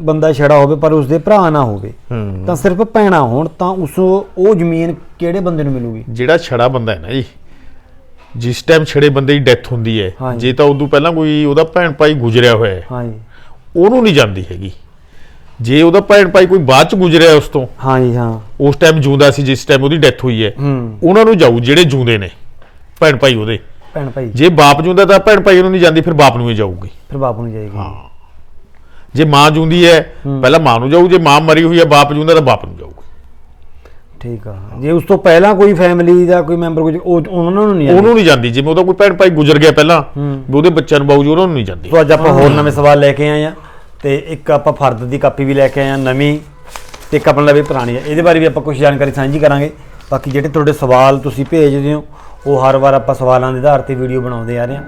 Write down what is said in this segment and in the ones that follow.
ਬੰਦਾ ਛੜਾ ਹੋਵੇ ਪਰ ਉਸਦੇ ਭਰਾ ਨਾ ਹੋਵੇ ਹੂੰ। ਤਾਂ ਸਿਰਫ ਭੈਣਾ ਹੋਣ ਤਾਂ ਉਸ ਉਹ ਜ਼ਮੀਨ ਕਿਹੜੇ ਬੰਦੇ ਨੂੰ ਮਿਲੂਗੀ? ਜਿਹੜਾ ਛੜਾ ਬੰਦਾ ਹੈ ਨਾ ਜੀ ਜਿਸ ਟਾਈਮ ਛੜੇ ਬੰਦੇ ਦੀ ਡੈਥ ਹੁੰਦੀ ਹੈ। ਜੇ ਤਾਂ ਉਦੋਂ ਪਹਿਲਾਂ ਕੋਈ ਉਹਦਾ ਭੈਣ ਭਾਈ ਗੁਜਰਿਆ ਹੋਇਆ ਹੈ ਹਾਂਜੀ। ਉਹਨੂੰ ਨਹੀਂ ਜਾਂਦੀ ਹੈਗੀ। ਜੇ ਉਹਦਾ ਭੈਣ ਭਾਈ ਕੋਈ ਬਾਅਦ ਚ ਗੁਜਰਿਆ ਉਸ ਤੋਂ ਹਾਂਜੀ ਹਾਂ। ਉਸ ਟਾਈਮ ਜਿਉਂਦਾ ਸੀ ਜਿਸ ਟਾਈਮ ਉਹਦੀ ਡੈਥ ਹੋਈ ਹੈ ਹੂੰ। ਉਹਨਾਂ ਨੂੰ ਜਾਊ ਜਿਹੜੇ ਜਿਉਂਦੇ ਨੇ ਭੈਣ ਭਾਈ ਉਹਦੇ। ਭੈਣ ਭਾਈ। ਜੇ ਬਾਪ ਜਿਉਂਦਾ ਤਾਂ ਭੈਣ ਭਾਈ ਉਹਨੂੰ ਨਹੀਂ ਜਾਂਦੀ ਫਿਰ ਬਾਪ ਨੂੰ ਹੀ ਜਾਊਗੀ। ਫਿਰ ਬਾਪ ਨੂੰ ਜਾਏਗੀ। ਜੇ ਮਾਂ ਜਿਉਂਦੀ ਹੈ ਪਹਿਲਾਂ ਮਾਂ ਨੂੰ ਜਾਊ ਜੇ ਮਾਂ ਮਰੀ ਹੋਈ ਹੈ ਬਾਪ ਜਿਉਂਦਾ ਤਾਂ ਬਾਪ ਨੂੰ ਜਾਊਗੀ ਠੀਕ ਆ। ਜੇ ਉਸ ਤੋਂ ਪਹਿਲਾਂ ਕੋਈ ਫੈਮਿਲੀ ਦਾ ਕੋਈ ਮੈਂਬਰ ਕੋਈ ਉਹ ਉਹਨਾਂ ਨੂੰ ਨਹੀਂ ਉਹਨੂੰ ਨਹੀਂ ਜਾਂਦੀ। ਜਿਵੇਂ ਉਹਦਾ ਕੋਈ ਭੈਣ ਭਾਈ ਗੁਜਰ ਗਿਆ ਪਹਿਲਾਂ ਵੀ ਉਹਦੇ ਬੱਚਿਆਂ ਨੂੰ ਬਾਊ ਜੀ ਉਹਨਾਂ ਨੂੰ ਨਹੀਂ ਜਾਂਦੀ। ਸੋ ਅੱਜ ਆਪਾਂ ਹੋਰ ਨਵੇਂ ਸਵਾਲ ਲੈ ਕੇ ਆਏ ਆ ਤੇ ਇੱਕ ਆਪਾਂ ਫਰਦ ਦੀ ਕਾਪੀ ਵੀ ਲੈ ਕੇ ਆਏ ਆ ਨਵੀਂ ਤੇ ਇੱਕ ਆਪਣਾ ਵੀ ਪੁਰਾਣੀ ਆ। ਇਹਦੇ ਬਾਰੇ ਵੀ ਆਪਾਂ ਕੁਝ ਜਾਣਕਾਰੀ ਸਾਂਝੀ ਕਰਾਂਗੇ। ਬਾਕੀ ਜਿਹੜੇ ਤੁਹਾਡੇ ਸਵਾਲ ਤੁਸੀਂ ਭੇਜਦੇ ਹੋ ਉਹ ਹਰ ਵਾਰ ਆਪਾਂ ਸਵਾਲਾਂ ਦੇ ਆਧਾਰ ਤੇ ਵੀਡੀਓ ਬਣਾਉਂਦੇ ਆ ਰਹੇ ਹਾਂ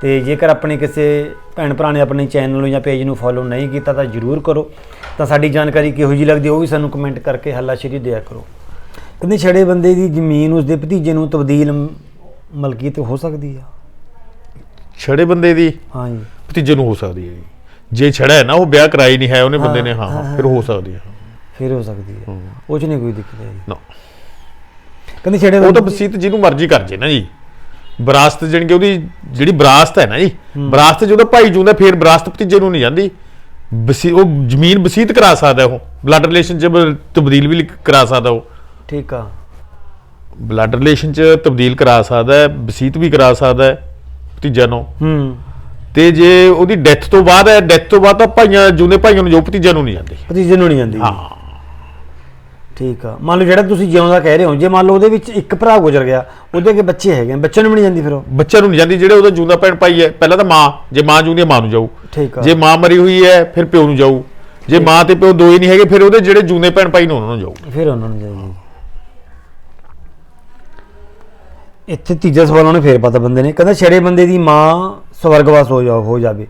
ਤੇ ਜੇਕਰ ਆਪਣੇ ਕਿਸੇ ਭੈਣ ਭਰਾ ਨੇ ਆਪਣੇ ਚੈਨਲ ਨੂੰ ਜਾਂ ਪੇਜ ਨੂੰ ਫੋਲੋ ਨਹੀਂ ਕੀਤਾ ਤਾਂ ਜਰੂਰ ਕਰੋ। ਤਾਂ ਸਾਡੀ ਜਾਣਕਾਰੀ ਕਿਹੋ ਜੀ ਲੱਗਦੀ ਉਹ ਵੀ ਸਾਨੂੰ ਕਮੈਂਟ ਕਰਕੇ ਹੱਲਾਸ਼ੇਰੀ ਦਿਆ ਕਰੋ। ਕਹਿੰਦੇ ਛੜੇ ਬੰਦੇ ਦੀ ਜ਼ਮੀਨ ਉਸਦੇ ਭਤੀਜੇ ਨੂੰ ਤਬਦੀਲ ਮਲਕੀਅਤ ਹੋ ਸਕਦੀ ਆ? ਛੜੇ ਬੰਦੇ ਦੀ? ਹਾਂਜੀ ਭਤੀਜੇ ਨੂੰ ਹੋ ਸਕਦੀ ਹੈ ਜੀ। ਜੇ ਛੜਾ ਹੈ ਨਾ ਉਹ ਵਿਆਹ ਕਰਾਈ ਨਹੀਂ ਹੈ ਉਹਨੇ ਬੰਦੇ ਨੇ ਹਾਂ ਹਾਂ, ਫਿਰ ਹੋ ਸਕਦੀ ਹੈ। ਫਿਰ ਹੋ ਸਕਦੀ ਹੈ। ਉਹ ਚ ਨਹੀਂ ਕੋਈ ਦਿੱਕਤ ਹੈ ਨਾ। ਕਹਿੰਦੇ ਛੜੇ ਉਹ ਤਾਂ ਵਸੀਤ ਜਿਹਨੂੰ ਮਰਜ਼ੀ ਕਰ ਜੇ ਨਾ ਜੀ। ਵਿਰਾਸਤ ਜਾਣੀ ਕਿ ਉਹਦੀ ਜਿਹੜੀ ਵਿਰਾਸਤ ਹੈ ਨਾ ਜੀ ਵਿਰਾਸਤ ਜਦੋਂ ਭਾਈ ਜੂੰਦਾ ਫਿਰ ਵਿਰਾਸਤ ਭਤੀਜੇ ਨੂੰ ਨਹੀਂ ਜਾਂਦੀ ਵਸੀ ਉਹ ਜ਼ਮੀਨ ਵਸੀਤ ਕਰਾ ਸਕਦਾ ਉਹ ਬਲੱਡ ਰਿਲੇਸ਼ਨ ਚ ਤਬਦੀਲ ਵੀ ਕਰਾ ਸਕਦਾ ਉਹ। ਠੀਕ ਆ। ਬਲੱਡ ਰਿਲੇਸ਼ਨ ਚ ਤਬਦੀਲ ਕਰਾ ਸਕਦਾ ਹੈ ਵਸੀਤ ਵੀ ਕਰਾ ਸਕਦਾ ਹੈ ਭਤੀਜਾ ਨੂੰ। ਹੂੰ। ਤੇ ਜੇ ਉਹਦੀ ਡੈਥ ਤੋਂ ਬਾਅਦ ਹੈ ਡੈਥ ਤੋਂ ਬਾਅਦ ਤਾਂ ਭਾਈਆਂ ਜੂੰਦੇ ਭਾਈਆਂ ਨੂੰ ਜੋ ਭਤੀਜਾ ਨੂੰ ਨਹੀਂ ਜਾਂਦੀ। ਭਤੀਜੇ ਨੂੰ ਨਹੀਂ ਜਾਂਦੀ। ਹਾਂ। ਠੀਕ ਆ। ਮੰਨ ਲਓ ਜਿਹੜਾ ਤੁਸੀਂ ਜਿਉਂਦਾ ਕਹਿ ਰਹੇ ਹੋ ਜੇ ਮੰਨ ਲਓ ਉਹਦੇ ਵਿੱਚ ਇੱਕ ਭਰਾ ਗੁਜ਼ਰ ਗਿਆ ਉਹਦੇ ਅੱਗੇ ਬੱਚੇ ਹੈਗੇ ਆ, ਬੱਚਿਆਂ ਨੂੰ ਵੀ ਨਹੀਂ ਜਾਂਦੀ ਫਿਰ ਉਹ? ਬੱਚਾ ਨੂੰ ਨਹੀਂ ਜਾਂਦੀ ਜਿਹੜੇ ਉਹਦਾ ਜੂੰਦਾ ਭੈਣ ਭਾਈ ਹੈ ਪਹਿਲਾਂ ਤਾਂ ਮਾਂ ਜੇ ਮਾਂ ਜੂੰਦੀ ਹੈ ਮਾਂ ਨੂੰ ਜਾਊ। ਠੀਕ ਆ। ਜੇ ਮਾਂ ਮਰੀ ਹੋਈ ਹੈ ਫਿਰ ਪਿਓ ਨੂੰ ਜਾਊ। ਜੇ ਮਾਂ ਤੇ ਪਿਓ ਦੋ ਹੀ ਨਹੀਂ ਹੈਗੇ ਫਿਰ ਉਹਦੇ ਜਿਹੜੇ ਜੂੰਦੇ ਭੈਣ ਭਾਈ ਨੇ ਉਹਨਾਂ ਨੂੰ ਜਾਊ। ਫਿਰ ਉਹਨਾਂ ਨੂੰ ਜਾਏਗੀ ਇੱਥੇ ਤੀਜਾ ਸਵਾਲ ਉਹਨੇ ਫੇਰ ਪਤਾ ਬੰਦੇ ਨੇ ਕਹਿੰਦਾ ਛੜੇ ਬੰਦੇ ਦੀ ਮਾਂ ਸਵਰਗਵਾਸ ਹੋ ਜਾ ਹੋ ਜਾਵੇ